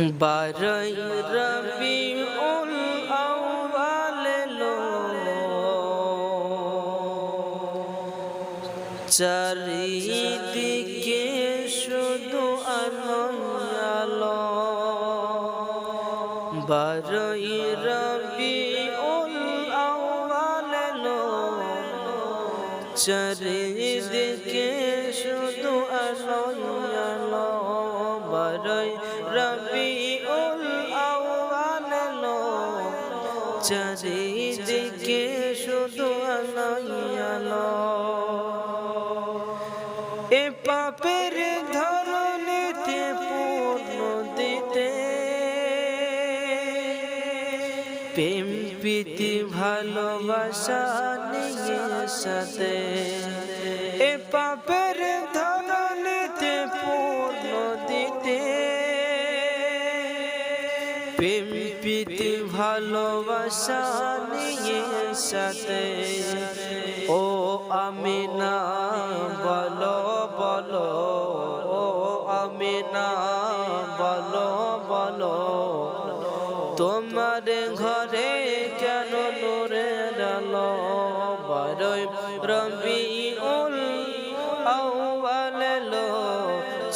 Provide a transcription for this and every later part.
বারই রবি উল আউয়াল লো চারিদিকে শুধু আলো বারই রবি উল আউয়াল লো চারিদিকে শুধু আলো বারই চারিদিকে শুধু আলো আলো এ পাপের ধরনেতে পূর্ণ দিতে। প্রেম, প্রীতি, ভালোবাসা নিয়ে সাথে। এ পাপের ধরনেতে পূর্ণ দিতে। প্রেম প্রীতি ভালোবাসা নিয়ে সাথে। ও আমি না বলো বলো, ও আমি না বলো বলো, তোমার ঘরে কেন নূরের আলো? বড়ই রবি উল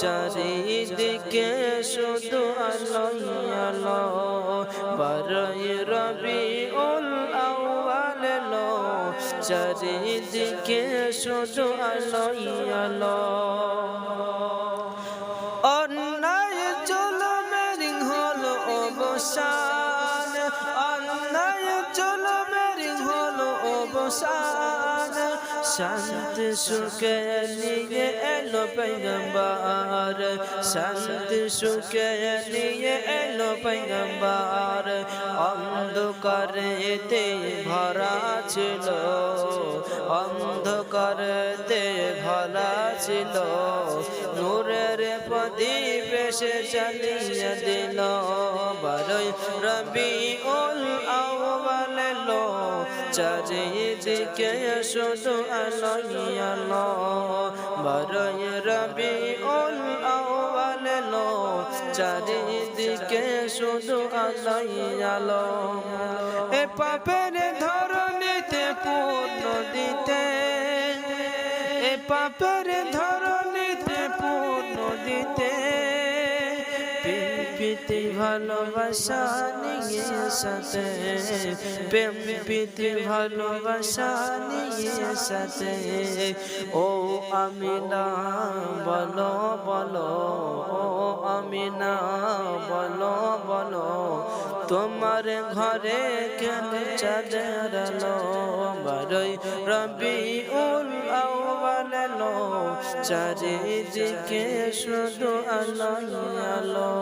চারিদিকে শুধু আলো আলো। বড়ই রবি উল আউয়াল চারিদিকে শুধু আলো আলো। অন্যায় জলমের হলো অবসান। অবসান। শান্ত সুখে নিয়ে এলো পৈগম্বার শান্ত সুখে নিয়ে এলো পৈগম্বার অন্ধকারেতে ভরা ছিল অন্ধকারেতে ভরা ছিল নূরের প্রদীপ এসে চালিয়ে দিল বারই রবি উল চারিদিকে শুধু আলো আলো। রবি উল আউয়াল লো। চারিদিকে শুধু আলো আলো। এ পাপের ধরনীতে পূর্ণ দিতে। এ পাপের ধরনীতে পূর্ণ দিতে। প্রীতি ভালোবাসা নিয়ে সাথে। প্রেম প্রীতি ভালোবাসা নিয়ে সাথে। ও আমি না বলো বলো, ও আমি না বলো বলো, তোমার ঘরে কেন চাঁদের আলো? বারই রবি উল আউয়াল লো চারিদিকে শুধু আলো আলো।